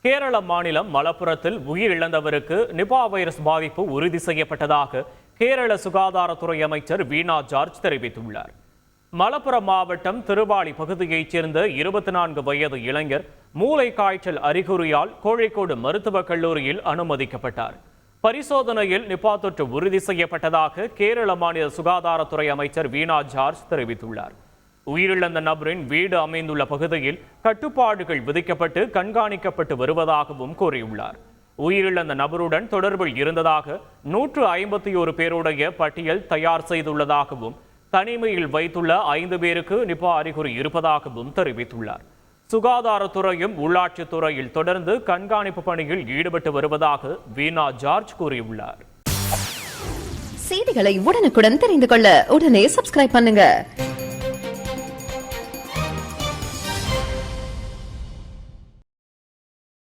கேரள மாநிலம் மலப்புரத்தில் உயிரிழந்தவருக்கு Nipah virus பாதிப்பு உறுதி செய்யப்பட்டதாக கேரள சுகாதாரத்துறை அமைச்சர் வீணா ஜார்ஜ் தெரிவித்துள்ளார். மலப்புரம் மாவட்டம் திருவாளி பகுதியைச் சேர்ந்த இருபத்தி நான்கு வயது இளைஞர் மூளை காய்ச்சல் அறிகுறியால் கோழிக்கோடு மருத்துவக் கல்லூரியில் அனுமதிக்கப்பட்டார். பரிசோதனையில் நிபா தொற்று உறுதி செய்யப்பட்டதாக கேரள மாநில சுகாதாரத்துறை அமைச்சர் வீணா ஜார்ஜ் தெரிவித்துள்ளார். உயிரிழந்த நபரின் வீடு அமைந்துள்ள பகுதியில் கட்டுப்பாடுகள் விதிக்கப்பட்டு கண்காணிக்கப்பட்டு வருவதாகவும் கூறியுள்ளார். உயிரிழந்த நபருடன் தொடர்பில் இருந்ததாக நூற்று ஐம்பத்தி ஒரு பேருடைய பட்டியல் தயார் செய்துள்ளதாகவும் தனிமையில் வைத்துள்ள ஐந்து பேருக்கு நிபா அறிகுறி இருப்பதாகவும் தெரிவித்துள்ளார். சுகாதாரத்துறையும் உள்ளாட்சித்துறையில் தொடர்ந்து கண்காணிப்பு பணியில் ஈடுபட்டு வருவதாக வீணா ஜார்ஜ் கூறியுள்ளார். செய்திகளை உடனுக்குடன் தெரிந்து கொள்ள உடனே சப்ஸ்கிரைப் பண்ணுங்க.